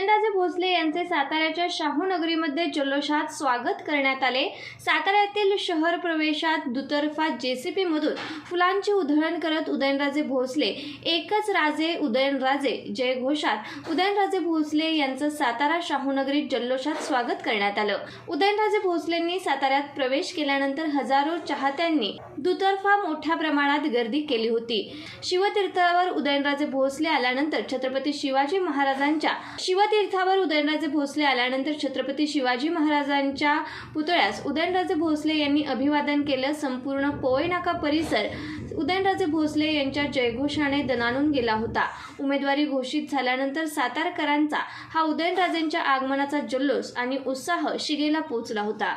उदयनराजे भोसले यांचे साताऱ्याच्या शाहूनगरीमध्ये जल्लोषात स्वागत करण्यात आले. साताऱ्यातील शहर प्रवेशात दुतर्फा जेसीपी मधून फुलांची उधळण करत उदयनराजे भोसले एकच राजे उदयनराजे जय घोषात. उदयनराजे भोसले यांचं सातारा शाहूनगरीत जल्लोषात स्वागत करण्यात आलं. उदयनराजे भोसलेंनी साताऱ्यात प्रवेश केल्यानंतर हजारो चाहत्यांनी दुतर्फा मोठ्या प्रमाणात गर्दी केली होती. शिवतीर्थावर उदयनराजे भोसले आल्यानंतर छत्रपती शिवाजी महाराजांच्या शिवतीर्थावर उदयनराजे भोसले आल्यानंतर छत्रपती शिवाजी महाराजांच्या पुतळ्यास उदयनराजे भोसले यांनी अभिवादन केलं. संपूर्ण पोयनाका परिसर उदयनराजे भोसले यांच्या जयघोषाने दणानून गेला होता. उमेदवारी घोषित झाल्यानंतर सातारकरांचा हा उदयनराजेंच्या आगमनाचा जल्लोष आणि उत्साह शिगेला पोचला होता.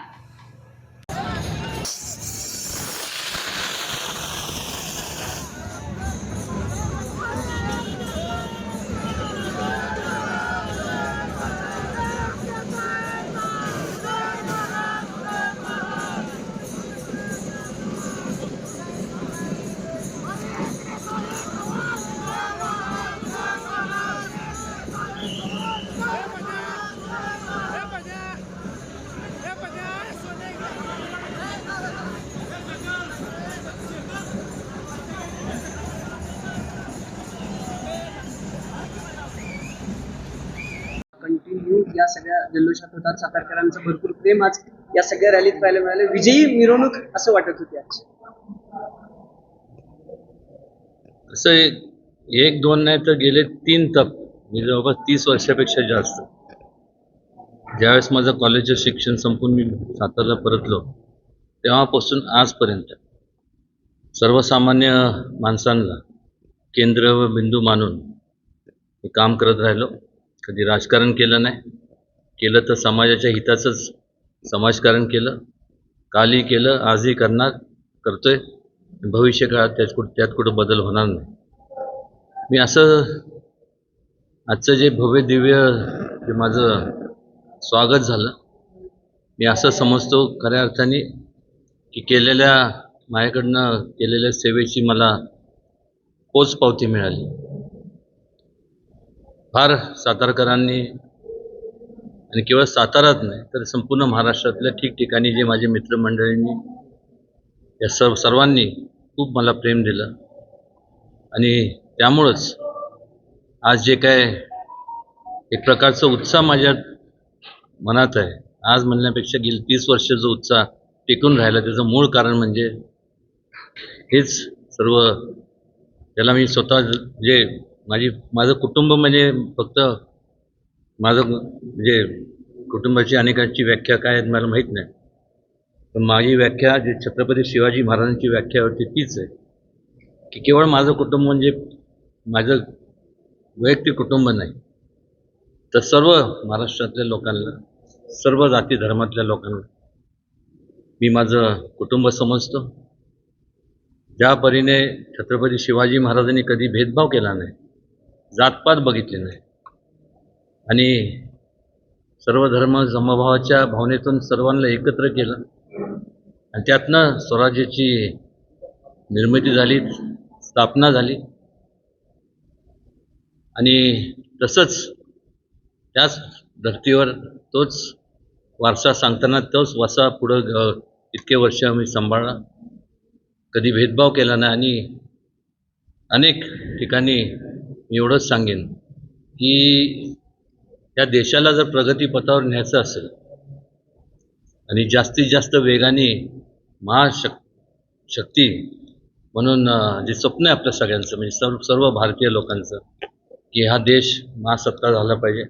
घेऊन या सगळ्या जल्लोषात होतात सातारकरांचं भरपूर प्रेम आज या सगळ्या रॅलीत पाहायला मिळालं विजयी मिरवणूक असं वाटत होती आज. असं एक दोन नाही तर गेले तीन तप मी जवळपास तीस वर्षापेक्षा जास्त. ज्यावेळेस माझं कॉलेजचं शिक्षण संपून मी सातारला परतलो तेव्हापासून आजपर्यंत सर्वसामान्य माणसांना केंद्र व बिंदू मानून मी काम करत राहिलो. कधी राजकारण केलं नाही केलं तर समाजाच्या हिताचंच समाजकारण केलं. कालही केलं आजही करणार करतोय. भविष्य काळात त्यात कुठं त्यात कुठं बदल होणार नाही. मी असं आजचं जे भव्य दिव्य जे माझं स्वागत झालं मी असं समजतो खऱ्या अर्थाने की केलेल्या माझ्याकडनं केलेल्या सेवेची मला पोचपावती मिळाली. फार सातारकरांनी आणि केवळ सातारात नाही तर संपूर्ण महाराष्ट्रातल्या ठिकठिकाणी जे माझे मित्रमंडळींनी या सर्व सर्वांनी खूप मला प्रेम दिलं. आणि त्यामुळंच आज जे काय एक प्रकारचा उत्साह माझ्या मनात आहे. आज म्हणण्यापेक्षा गेली तीस वर्ष जो उत्साह टिकून राहिला त्याचं मूळ कारण म्हणजे हेच सर्व त्याला मी स्वतः जे माझी माझं कुटुंब म्हणजे फक्त माझं म्हणजे कुटुंबाची अनेकांची व्याख्या काय आहे मला माहीत नाही. पण माझी व्याख्या जे छत्रपती शिवाजी महाराजांची व्याख्या होती तीच आहे. की केवळ माझं कुटुंब म्हणजे माझं वैयक्तिक कुटुंब नाही. तर सर्व महाराष्ट्रातल्या लोकांना सर्व जाती धर्मातल्या लोकांना मी माझं कुटुंब समजतो. ज्या परीने छत्रपती शिवाजी महाराजांनी कधी भेदभाव केला नाही जातपात बघितले नाही. आणि सर्व धर्म समभावाच्या भावनेतून सर्वांना एकत्र केलं. आणि त्यातनं स्वराज्याची निर्मिती झाली स्थापना झाली. आणि तसंच त्याच धर्तीवर तोच वारसा सांगताना तोच वारसा पुढं इतके वर्ष मी सांभाळला. कधी भेदभाव केला नाही आणि अनेक ठिकाणी मी एवढंच सांगेन की या देशाला जर प्रगतीपथावर न्यायचं असेल आणि जास्तीत जास्त वेगाने महाशक शक्ती म्हणून जे स्वप्न आहे आपल्या सगळ्यांचं म्हणजे सर्व सर्व भारतीय लोकांचं की हा देश महासत्ता झाला पाहिजे.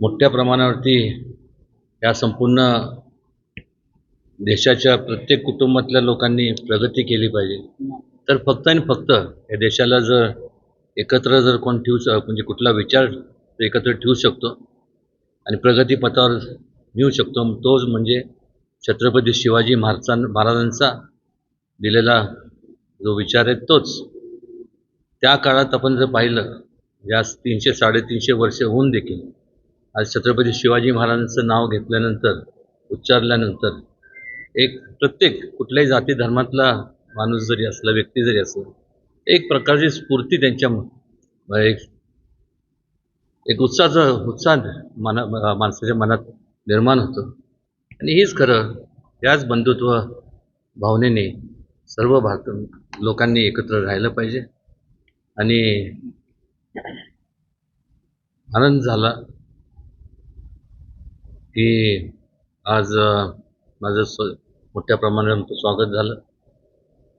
मोठ्या प्रमाणावरती या संपूर्ण देशाच्या प्रत्येक कुटुंबातल्या लोकांनी प्रगती केली पाहिजे. तर फक्त आणि फक्त या देशाला जर एकत्र जर कोण ठेवू श म्हणजे कुठला विचार एकत्र ठेवू शकतो आणि प्रगतीपथावर नेऊ शकतो तोच म्हणजे छत्रपती शिवाजी महाराजां महाराजांचा दिलेला जो विचार आहे तोच. त्या काळात आपण जर पाहिलं या तीनशे साडेतीनशे वर्ष होऊन देखील आज छत्रपती शिवाजी महाराजांचं नाव घेतल्यानंतर उच्चारल्यानंतर एक प्रत्येक कुठल्याही जाती धर्मातला माणूस जरी असला व्यक्ती जरी असला एक प्रकारची स्फूर्ती त्यांच्या एक एक उत्साहाचा उत्साह मना माणसाच्या मनात निर्माण होतो. आणि हेच खरं याच बंधुत्व भावनेने सर्व भारत लोकांनी एकत्र राहिलं पाहिजे. आणि आनंद झाला की आज माझं स्व मोठ्या प्रमाणात स्वागत झालं.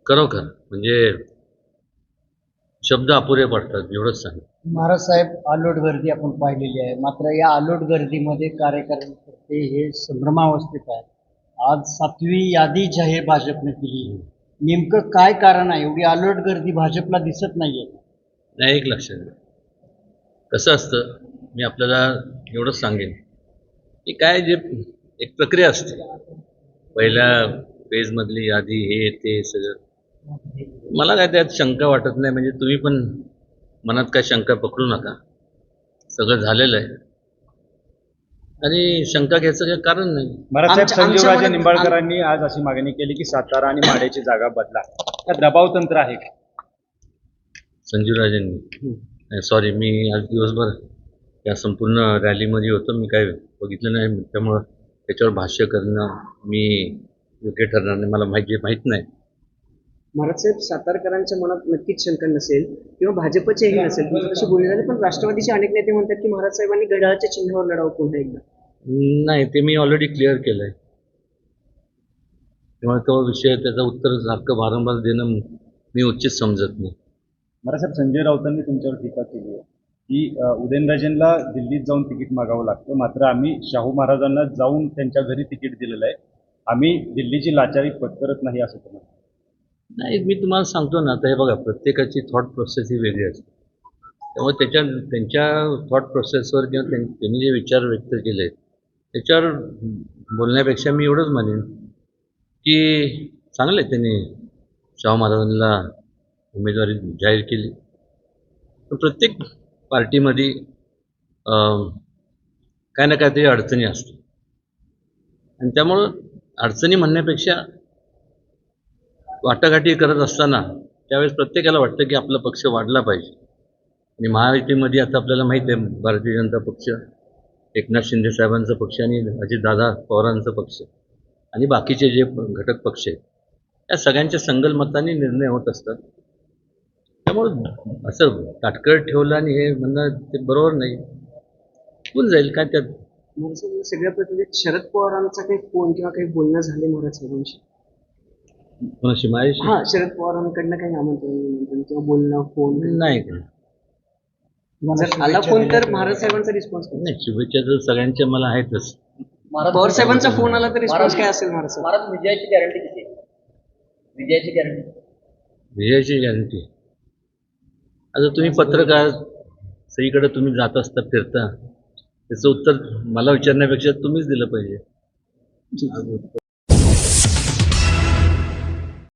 खरोखर म्हणजे शब्द अपुरे पडतात एवढंच सांग महाराज साहेब आलोट गर्दी आपण पाहिलेली आहे. मात्र या आलोट गर्दीमध्ये कार्यकर्ते हे संभ्रमावस्थेत आहेत. आज सातवी यादी जाहीर भाजपने केली. नेमकं काय कारण आहे? एवढी आलोट गर्दी भाजपला दिसत नाहीये. नाही एक लक्षात घ्या कसं असतं मी आपल्याला एवढंच सांगेन. की काय जे एक प्रक्रिया असते. पहिल्या पेजमधली यादी हे ते सगळं. मला काय त्यात शंका वाटत नाही म्हणजे तुम्ही पण मनात काय शंका पकडू नका. सगळं झालेलं आहे. आणि शंका घ्यायचं काही कारण नाही. आमच्या- मनात- निंबाळकरांनी आज अशी मागणी केली की सातारा आणि माड्याची जागा बदला. त्या दबाव तंत्र आहे का? संजूराजेंनी सॉरी मी आज दिवसभर या संपूर्ण रॅलीमध्ये होतो. मी काय बघितलं नाही. त्यामुळं त्याच्यावर भाष्य करणं मी योग्य ठरणार नाही. मला माहिती माहीत नाही. महाराजसाहेब सातारकरांच्या मनात नक्कीच शंका नसेल किंवा भाजपचेही नसेल तशी बोलणी झाली पण राष्ट्रवादीचे अनेक नेते म्हणतात की महाराज साहेबांनी घड्याळाच्या चिन्हावर लढावं पुन्हा एकदा? नाही ते मी ऑलरेडी क्लिअर केलं आहे तेव्हा तो विषय त्याचं उत्तर सारखं वारंवार देणं मी उचित समजत नाही. महाराजसाहेब संजय राऊतांनी तुमच्यावर टीका केली आहे की उदयनराजेंना दिल्लीत जाऊन तिकीट मागावं लागतं. मात्र आम्ही शाहू महाराजांना जाऊन त्यांच्या घरी तिकीट दिलेलं आहे. आम्ही दिल्लीची लाचारी पत्करत नाही असं ते म्हणतात नाही मी तुम्हाला सांगतो ना आता हे बघा प्रत्येकाची थॉट प्रोसेस ही वेगळी असते. त्यामुळे त्याच्या त्यांच्या थॉट प्रोसेसवर किंवा त्यां- त्यांनी जे विचार व्यक्त केले त्याच्यावर बोलण्यापेक्षा मी एवढंच म्हणेन की चांगलं आहे त्यांनी शाहू महाराजांना उमेदवारी जाहीर केली. पण प्रत्येक पार्टीमध्ये काही काय ना काहीतरी अडचणी असतात. आणि त्यामुळं अडचणी म्हणण्यापेक्षा वाटाघाटी करत असताना त्यावेळेस प्रत्येकाला वाटतं की आपला पक्ष वाढला पाहिजे. आणि महायुतीमध्ये आता आपल्याला माहीत आहे भारतीय जनता पक्ष एकनाथ शिंदे साहेबांचा पक्ष आणि अजितदादा पवारांचा पक्ष आणि बाकीचे जे घटक पक्ष आहेत या सगळ्यांच्या संगलमताने निर्णय होत असतात. त्यामुळं असं ताटकळत ठेवलं आणि हे म्हणणं ते बरोबर नाही. होऊन जाईल काय त्यात. सगळ्या प्रकारे शरद पवारांचा काही फोन किंवा काही बोलणं झाले महाराज साहेबांशी? कोणाशी माझ्याशी हा शरद पवारांकडनं काही आमंत्रण निमंत्रण किंवा बोलणं फोन नाही जर आला फोन तर महाराज साहेबांचा रिस्पॉन्स नाही शुभेच्छा तर सगळ्यांच्या मला आहेतच. पवार साहेबांचा फोन आला तर रिस्पॉन्स काय असेल महाराज साहेब? महाराज विजयाची गॅरंटी किती विजयाची गॅरंटी विजयाची गॅरंटी आता तुम्ही पत्रकार सगळीकडे तुम्ही जात असता फिरता त्याचं उत्तर मला विचारण्यापेक्षा तुम्हीच दिलं पाहिजे.